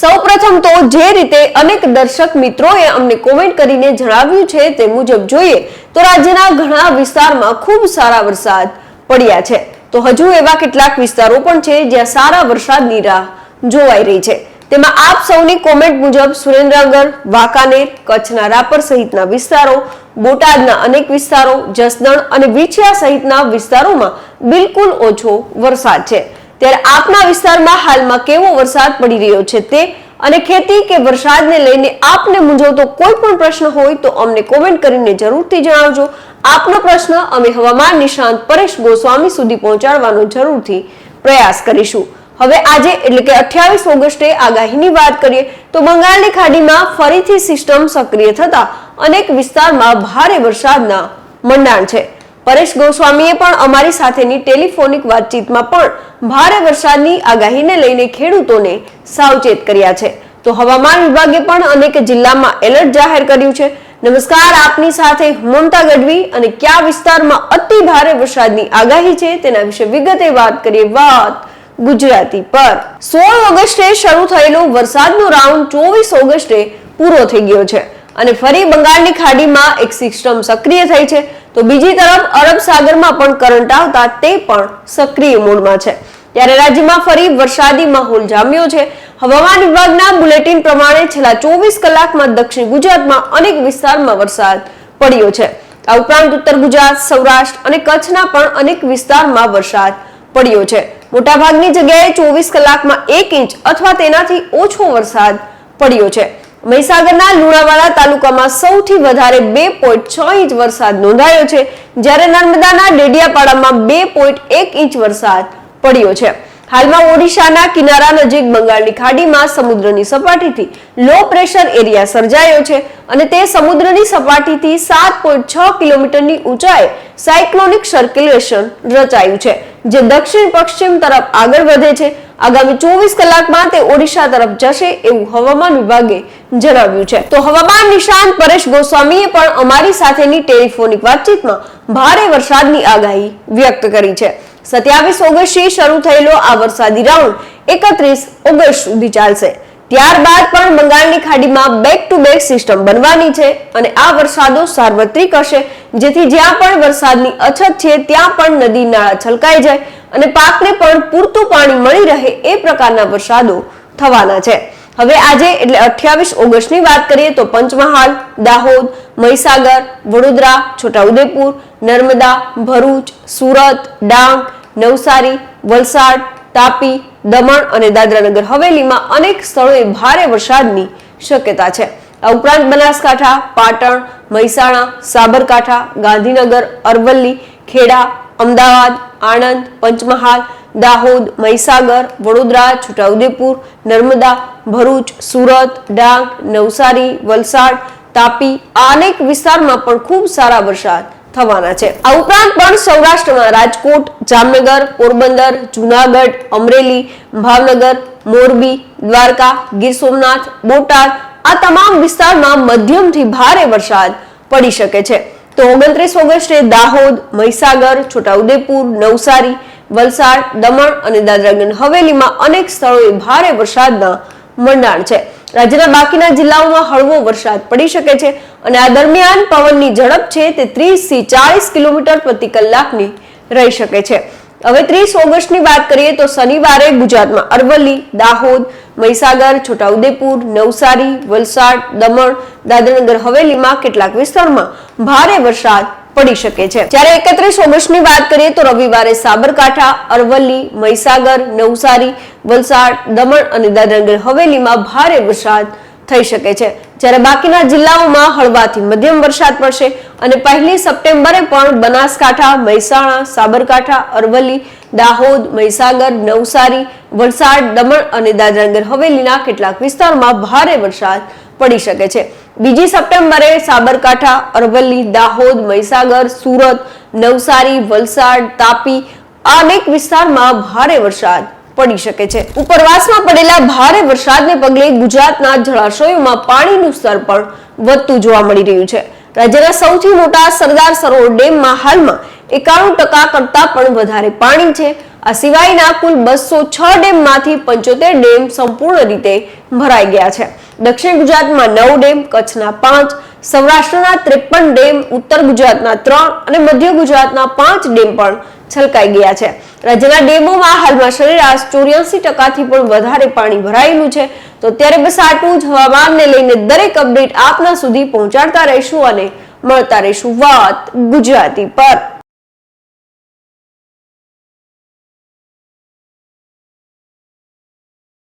સૌપ્રથમ તો જે રીતે અનેક દર્શક મિત્રોએ અમને કોમેન્ટ કરીને જણાવ્યું છે તે મુજબ જોઈએ તો રાજ્યના ઘણા વિસ્તારમાં ખૂબ સારા વરસાદ પડ્યા છે. તો હજુ એવા કેટલાક વિસ્તારો પણ છે જ્યાં સારા વરસાદની રાહ જોવાઈ રહી છે. તેમાં આપ સૌની કોમેન્ટ મુજબ સુરેન્દ્રનગર, વાંકાનેર, કચ્છના રાપર સહિતના વિસ્તારો, બોટાદના અનેક વિસ્તારો, જસદણ અને વિછિયા સહિતના વિસ્તારોમાં બિલકુલ ઓછો વરસાદ છે. ત્યારે આપના વિસ્તારમાં હાલમાં કેવો વરસાદ પડી રહ્યો છે તે અને ખેતી કે વરસાદને લઈને આપને મૂંઝવતો કોઈ પણ પ્રશ્ન હોય તો અમને કોમેન્ટ કરીને જરૂરથી જણાવજો. આપનો પ્રશ્ન અમે હવામાન નિષ્ણાંત પરેશ ગોસ્વામી સુધી પહોંચાડવાનો જરૂરથી પ્રયાસ કરીશું. હવે આજે એટલે કે અઠ્યાવીસ ઓગસ્ટે આગાહીની વાત કરીએ તો બંગાળની ખાડીમાં ફરીથી સિસ્ટમ સક્રિય થતા અનેક વિસ્તારમાં ભારે વરસાદના મંડાણ છે. પરેશ ગોસ્વામીએ પણ અમારી સાથેની ટેલિફોનિક વાતચીતમાં પણ ભારે વરસાદની આગાહીને લઈને ખેડૂતોને સાવચેત કર્યા છે. તો હવામાન વિભાગે પણ અનેક જિલ્લામાં એલર્ટ જાહેર કર્યું છે. નમસ્કાર, આપની સાથે મમતા ગઢવી અને કયા વિસ્તારમાં અતિ ભારે વરસાદની આગાહી છે તેના વિશે વિગતે વાત કરીએ વાત ગુજરાતી પર. સોળ ઓગસ્ટે શરૂ થયેલો વરસાદનો રાઉન્ડ ચોવીસ ઓગસ્ટે પૂરો થઈ ગયો છે અને ફરી બંગાળની ખાડીમાં એક સિસ્ટમ સક્રિય થઈ છે. તો બીજી તરફ અરબ સાગરમાં પણ કરંટ આવતા તે પણ સક્રિય મોડમાં છે. ત્યારે રાજ્યમાં ફરી વરસાદી માહોલ જામ્યો છે. હવામાન વિભાગના બુલેટિન પ્રમાણે છેલ્લા ચોવીસ કલાકમાં દક્ષિણ ગુજરાતમાં અનેક વિસ્તારમાં વરસાદ પડ્યો છે. આ ઉપરાંત ઉત્તર ગુજરાત, સૌરાષ્ટ્ર અને કચ્છના પણ અનેક વિસ્તારમાં વરસાદ પડ્યો છે. મોટાભાગની જગ્યાએ ચોવીસ કલાકમાં એક ઇંચ અથવા તેનાથી ઓછો વરસાદ પડ્યો છે. મહીસાગરના લુણાવાડા તાલુકામાં સૌથી વધારે બે પોઈન્ટ છ ઇંચ વરસાદ નોંધાયો છે, જ્યારે નર્મદાના ડેડિયાપાડામાં બે પોઈન્ટ એક ઇંચ વરસાદ પડ્યો છે. હાલમાં ઓડિશાના કિનારા નજીક બંગાળની ખાડીમાં સમુદ્રની સપાટીથી લો પ્રેશર એરિયા સર્જાયો છે અને તે સમુદ્રની સપાટીથી સાત પોઈન્ટ છ કિલોમીટરની ઊંચાઈ સાયક્લોનિક સર્ક્યુલેશન રચાયું છે, જે દક્ષિણ પશ્ચિમ તરફ આગળ વધે છે આગામી ચોવીસ કલાકમાં તે ઓડિશા તરફ જશે એવું હવામાન વિભાગે જણાવ્યું છે. તો હવામાન નિષ્ણાંત પરેશ ગોસ્વામીએ પણ અમારી સાથેની ટેલિફોનિક વાતચીતમાં ભારે વરસાદની આગાહી વ્યક્ત કરી છે. સત્યાવીસ ઓગસ્ટથી શરૂ થયેલો આ વરસાદી રાઉન્ડ એકત્રીસ ઓગસ્ટ સુધી ચાલશે. ત્યારબાદ પણ બંગાળની ખાડીમાં બેક ટુ બેક સિસ્ટમ બનવાની છે અને આ વરસાદો સાર્વત્રિક હશે. જેથી જ્યાં પણ વરસાદની અછત છે, ત્યાં પણ નદી નાળા છલકાઈ જાય અને પાકને પણ પૂરતું પાણી મળી રહે એ પ્રકારના વરસાદો થવાના છે. હવે આજે એટલે અઠ્યાવીસ ઓગસ્ટની વાત કરીએ તો પંચમહાલ, દાહોદ, મહીસાગર, વડોદરા, છોટાઉદેપુર, નર્મદા, ભરૂચ, સુરત, ડાંગ, નવસારી, વલસાડ, તાપી દમણ અને દાદરાનગર હવેલીમાં અનેક સ્થળોએ ભારે વરસાદની શક્યતા છે. આ ઉપરાંત બનાસકાંઠા, પાટણ, મહેસાણા, સાબરકાંઠા, ગાંધીનગર, અરવલ્લી, ખેડા, અમદાવાદ, આણંદ, પંચમહાલ, દાહોદ, મહીસાગર, વડોદરા, છોટાઉદેપુર, નર્મદા, ભરૂચ, સુરત, ડાંગ, નવસારી, વલસાડ, તાપી આ અનેક વિસ્તારમાં પણ ખૂબ સારા વરસાદ થવાના છે. આ ઉપરાંત પણ સૌરાષ્ટ્રમાં રાજકોટ, જામનગર, પોરબંદર, જુનાગઢ, અમરેલી, ભાવનગર, મોરબી, દ્વારકા, ગીર સોમનાથ, બોટાદ આ તમામ વિસ્તારમાં મધ્યમથી ભારે વરસાદ પડી શકે છે. તો ઓગણત્રીસ ઓગસ્ટે દાહોદ, મહીસાગર, છોટાઉદેપુર, નવસારી, વલસાડ, દમણ અને દાદરાનગર હવેલીમાં અનેક સ્થળોએ ભારે વરસાદના મંડાણ છે. રાજ્યના બાકીના જિલ્લાઓમાં હળવો વરસાદ પડી શકે છે અને આ દરમિયાન પવનની ઝડપ છે તે ત્રીસથી ચાલીસ કિલોમીટર પ્રતિ કલાકની રહી શકે છે. હવે ત્રીસ ઓગસ્ટની વાત કરીએ તો શનિવારે ગુજરાતમાં અરવલ્લી, દાહોદ, મહીસાગર, છોટાઉદેપુર, નવસારી, વલસાડ, દમણ, દાદરનગર, હવેલીમાં કેટલાક વિસ્તારમાં ભારે વરસાદ પડી શકે છે. જ્યારે એકત્રીસ ઓગસ્ટની વાત કરીએ તો રવિવારે સાબરકાંઠા, અરવલ્લી, મહીસાગર, નવસારી, વલસાડ, દમણ અને દાદરાનગર હવેલીમાં ભારે વરસાદ થઈ શકે છે. જ્યારે બાકીના જિલ્લાઓમાં હળવાથી મધ્યમ વરસાદ પડશે અને પહેલી સપ્ટેમ્બરે પણ બનાસકાંઠા, મહેસાણા, સાબરકાંઠા, અરવલ્લી દાહોદ, મહીસાગર, નવસારી, વલસાડ, દમણ અને દાદરાનગર. હવેલીના કેટલાક વિસ્તારમાં ભારે વરસાદ પડી શકે છે. બીજી સપ્ટેમ્બરે સાબરકાંઠા, અરવલ્લી, દાહોદ, મહીસાગર, સુરત, નવસારી, વલસાડ, તાપી આ અનેક વિસ્તારમાં ભારે વરસાદ પડી શકે છે. ઉપરવાસમાં પડેલા ભારે વરસાદને પગલે ગુજરાતના જળાશયોમાં પાણીનું સ્તર પણ વધતું જોવા મળી રહ્યું છે. રાજ્યના સૌથી મોટા સરદાર સરોવર ડેમમાં હાલમાં એકાણું ટકા કરતા પણ વધારે પાણી છે. આ સિવાયના કુલ બસો છ ડેમમાંથી પંચોતેર ડેમ સંપૂર્ણ રીતે ભરાઈ ગયા છે. દક્ષિણ ગુજરાતમાં નવ ડેમ, કચ્છના પાંચ, સૌરાષ્ટ્રના ત્રેપન ડેમ, ઉત્તર ગુજરાતના ત્રણ અને મધ્ય ગુજરાતના પાંચ ડેમ પણ છલકાઈ ગયા છે. રાજ્યના ડેમોમાં હાલમાં સરેરાશ ચોર્યાસી ટકાથી પણ વધારે પાણી ભરાયેલું છે. તો અત્યારે બસ આટલું જ. હવામાનને લઈને દરેક અપડેટ આપના સુધી પહોંચાડતા રહીશું અને મળતા રહીશું વાત ગુજરાતી પર.